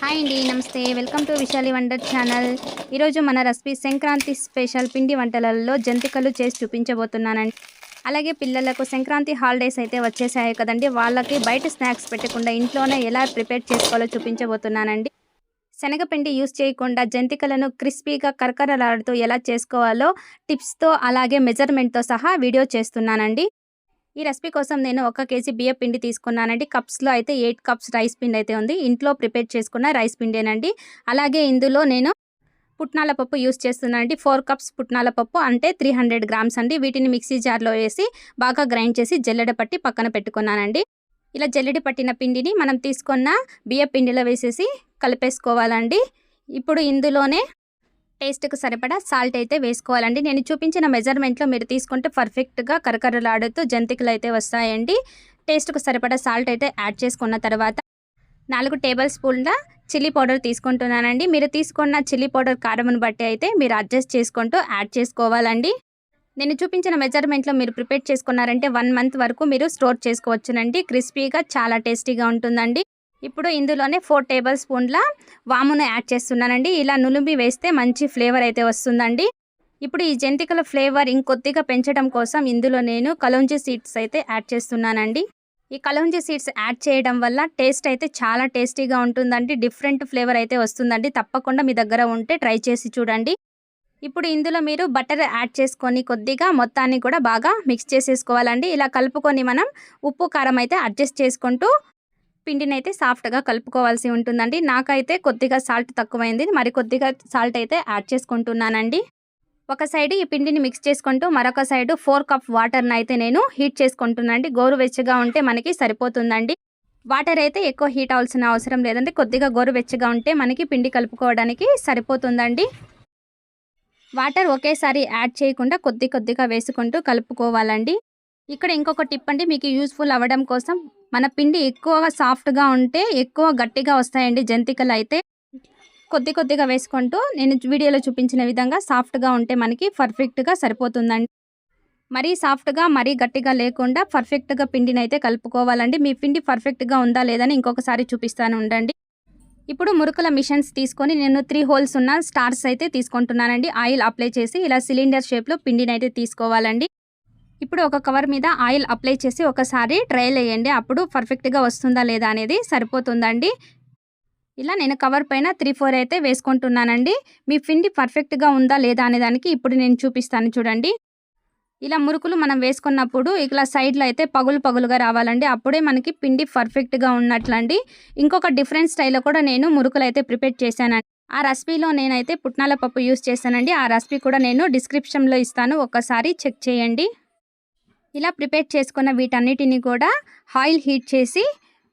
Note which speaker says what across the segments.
Speaker 1: Hi అండి నమస్తే. Welcome to Vishali wonder channel. ఈరోజు మన రెసిపీ సంక్రాంతి స్పెషల్ పిండి వంటలలో జంతికలు చేసి చూపించబోతున్నానండి. అలాగే పిల్లలకు సంక్రాంతి హాలిడేస్ అయితే వచ్చేసాయి కదండి. వాళ్ళకి బయట స్నాక్స్ పెట్టకుండా ఇంట్లోనే ఎలా ప్రిపేర్ చేసుకోవాలో చూపించబోతున్నానండి. శనగపిండి యూస్ చేయకుండా జంతికలను క్రిస్పీగా కరకరలాడుతూ ఎలా చేసుకోవాలో టిప్స్తో అలాగే మెజర్మెంట్తో సహా వీడియో చేస్తున్నానండి. ఈ రెసిపీ కోసం నేను ఒక కేజీ బియ్య పిండి తీసుకున్నానండి. కప్స్లో అయితే ఎయిట్ కప్స్ రైస్ పిండి అయితే ఉంది. ఇంట్లో ప్రిపేర్ చేసుకున్న రైస్ పిండేనండి. అలాగే ఇందులో నేను పుట్నాల పప్పు యూస్ చేస్తున్నానండి. ఫోర్ కప్స్ పుట్నాల పప్పు అంటే త్రీ హండ్రెడ్ గ్రామ్స్ అండి. వీటిని మిక్సీ జార్లో వేసి బాగా గ్రైండ్ చేసి జల్లెడ పట్టి పక్కన పెట్టుకున్నానండి. ఇలా జల్లెడ పట్టిన పిండిని మనం తీసుకున్న బియ్య పిండిలో వేసేసి కలిపేసుకోవాలండి. ఇప్పుడు ఇందులోనే టేస్ట్కి సరిపడా సాల్ట్ అయితే వేసుకోవాలండి. నేను చూపించిన మెజర్మెంట్లో మీరు తీసుకుంటే పర్ఫెక్ట్గా కరకరలాడుతూ జంతికలు అయితే వస్తాయండి. టేస్ట్కు సరిపడా సాల్ట్ అయితే యాడ్ చేసుకున్న తర్వాత నాలుగు టేబుల్ స్పూన్ల చిల్లీ పౌడర్ తీసుకుంటున్నానండి. మీరు తీసుకున్న చిల్లీ పౌడర్ కారంను బట్టి అయితే మీరు అడ్జస్ట్ చేసుకుంటూ యాడ్ చేసుకోవాలండి. నేను చూపించిన మెజర్మెంట్లో మీరు ప్రిపేర్ చేసుకున్నారంటే వన్ మంత్ వరకు మీరు స్టోర్ చేసుకోవచ్చునండి. క్రిస్పీగా చాలా టేస్టీగా ఉంటుందండి. ఇప్పుడు ఇందులోనే ఫోర్ టేబుల్ స్పూన్ల వామును యాడ్ చేస్తున్నానండి. ఇలా నులిమి వేస్తే మంచి ఫ్లేవర్ అయితే వస్తుందండి. ఇప్పుడు ఈ జంతికల ఫ్లేవర్ ఇంకొద్దిగా పెంచడం కోసం ఇందులో నేను కలోంజీ సీడ్స్ అయితే యాడ్ చేస్తున్నానండి. ఈ కలోంజీ సీడ్స్ యాడ్ చేయడం వల్ల టేస్ట్ అయితే చాలా టేస్టీగా ఉంటుందండి. డిఫరెంట్ ఫ్లేవర్ అయితే వస్తుందండి. తప్పకుండా మీ దగ్గర ఉంటే ట్రై చేసి చూడండి. ఇప్పుడు ఇందులో మీరు బటర్ యాడ్ చేసుకొని కొద్దిగా మొత్తాన్ని కూడా బాగా మిక్స్ చేసేసుకోవాలండి. ఇలా కలుపుకొని మనం ఉప్పు కారం అయితే అడ్జస్ట్ చేసుకుంటూ పిండిని అయితే సాఫ్ట్గా కలుపుకోవాల్సి ఉంటుందండి. నాకైతే కొద్దిగా సాల్ట్ తక్కువైంది. మరి కొద్దిగా సాల్ట్ అయితే యాడ్ చేసుకుంటున్నానండి. ఒక సైడ్ ఈ పిండిని మిక్స్ చేసుకుంటూ మరొక సైడ్ ఫోర్ కప్ వాటర్ని అయితే నేను హీట్ చేసుకుంటున్నానండి. గోరువెచ్చగా ఉంటే మనకి సరిపోతుందండి. వాటర్ అయితే ఎక్కువ హీట్ అవ్వాల్సిన అవసరం లేదండి. కొద్దిగా గోరువెచ్చగా ఉంటే మనకి పిండి కలుపుకోవడానికి సరిపోతుందండి. వాటర్ ఒకేసారి యాడ్ చేయకుండా కొద్ది కొద్దిగా వేసుకుంటూ కలుపుకోవాలండి. ఇక్కడ ఇంకొక టిప్ అండి. మీకు యూస్ఫుల్ అవ్వడం కోసం మన పిండి ఎక్కువగా సాఫ్ట్గా ఉంటే ఎక్కువ గట్టిగా వస్తాయండి జంతికలు అయితే. కొద్ది కొద్దిగా వేసుకుంటూ నేను వీడియోలో చూపించిన విధంగా సాఫ్ట్గా ఉంటే మనకి పర్ఫెక్ట్గా సరిపోతుందండి. మరీ సాఫ్ట్గా మరీ గట్టిగా లేకుండా పర్ఫెక్ట్గా పిండిని అయితే కలుపుకోవాలండి. మీ పిండి పర్ఫెక్ట్గా ఉందా లేదని ఇంకొకసారి చూపిస్తాను ఉండండి. ఇప్పుడు మురుకుల మిషన్స్ తీసుకొని నేను త్రీ హోల్స్ ఉన్న స్టార్స్ అయితే తీసుకుంటున్నానండి. ఆయిల్ అప్లై చేసి ఇలా సిలిండర్ షేప్లో పిండిని అయితే తీసుకోవాలండి. ఇప్పుడు ఒక కవర్ మీద ఆయిల్ అప్లై చేసి ఒకసారి ట్రయల్ వేయండి. అప్పుడు పర్ఫెక్ట్గా వస్తుందా లేదా అనేది సరిపోతుందండి. ఇలా నేను కవర్ పైన త్రీ ఫోర్ అయితే వేసుకుంటున్నానండి. మీ పిండి పర్ఫెక్ట్గా ఉందా లేదా అనే దానికి ఇప్పుడు నేను చూపిస్తాను చూడండి. ఇలా మురుకులు మనం వేసుకున్నప్పుడు ఇలా సైడ్లో అయితే పగులు పగులుగా రావాలండి. అప్పుడే మనకి పిండి పర్ఫెక్ట్గా ఉన్నట్లండి. ఇంకొక డిఫరెంట్ స్టైల్లో కూడా నేను మురుకులు అయితే ప్రిపేర్ చేశానండి. ఆ రెసిపీలో నేనైతే పుట్నాల పప్పు యూస్ చేశానండి. ఆ రెసిపీ కూడా నేను డిస్క్రిప్షన్లో ఇస్తాను. ఒకసారి చెక్ చేయండి. ఇలా ప్రిపేర్ చేసుకున్న వీటన్నిటిని కూడా ఆయిల్ హీట్ చేసి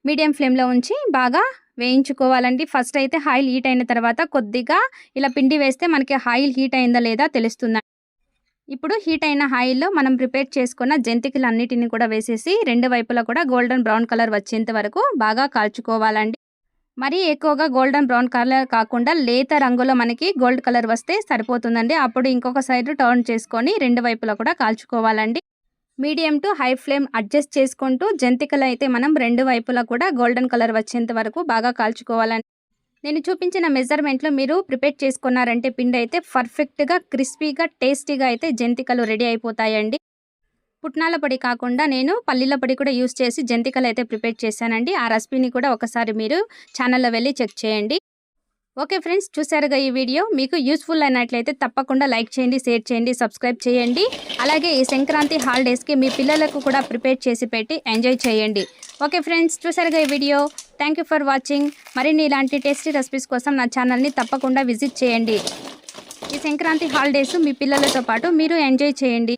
Speaker 1: మీడియం ఫ్లేమ్లో ఉంచి బాగా వేయించుకోవాలండి. ఫస్ట్ అయితే ఆయిల్ హీట్ అయిన తర్వాత కొద్దిగా ఇలా పిండి వేస్తే మనకి ఆయిల్ హీట్ అయిందా లేదా తెలుస్తుంది ఇప్పుడు హీట్ అయిన ఆయిల్లో మనం ప్రిపేర్ చేసుకున్న జంతికలు అన్నిటిని కూడా వేసేసి రెండు వైపులా కూడా గోల్డెన్ బ్రౌన్ కలర్ వచ్చేంత వరకు బాగా కాల్చుకోవాలండి. మరీ ఎక్కువగా గోల్డెన్ బ్రౌన్ కలర్ కాకుండా లేత రంగులో మనకి గోల్డ్ కలర్ వస్తే సరిపోతుందండి. అప్పుడు ఇంకొక సైడ్ టర్న్ చేసుకొని రెండు వైపులా కూడా కాల్చుకోవాలండి. Medium to high flame adjust చేసుకుంటూ జంతికలు అయితే మనం రెండు వైపులా కూడా గోల్డెన్ కలర్ వచ్చేంత వరకు బాగా కాల్చుకోవాలండి నేను చూపించిన మెజర్మెంట్లో మీరు ప్రిపేర్ చేసుకున్నారంటే పిండి అయితే పర్ఫెక్ట్గా క్రిస్పీగా టేస్టీగా అయితే జంతికలు రెడీ అయిపోతాయండి. పుట్నాల పొడి కాకుండా నేను పల్లీల పొడి కూడా యూస్ చేసి జంతికలు అయితే ప్రిపేర్ చేశానండి. ఆ రెసిపీని కూడా ఒకసారి మీరు ఛానల్లో వెళ్ళి చెక్ చేయండి. ఓకే ఫ్రెండ్స్ చూసారుగా ఈ వీడియో. మీకు యూస్ఫుల్ అయినట్లయితే తప్పకుండా లైక్ చేయండి షేర్ చేయండి సబ్స్క్రైబ్ చేయండి. అలాగే ఈ సంక్రాంతి హాలిడేస్కి మీ పిల్లలకు కూడా ప్రిపేర్ చేసి పెట్టి ఎంజాయ్ చేయండి. ఓకే ఫ్రెండ్స్ చూసారుగా ఈ వీడియో. థ్యాంక్ యూ ఫర్ వాచింగ్ మరిన్ని ఇలాంటి టేస్టీ రెసిపీస్ కోసం నా ఛానల్ని తప్పకుండా విజిట్ చేయండి. ఈ సంక్రాంతి హాలిడేస్ మీ పిల్లలతో పాటు మీరు ఎంజాయ్ చేయండి.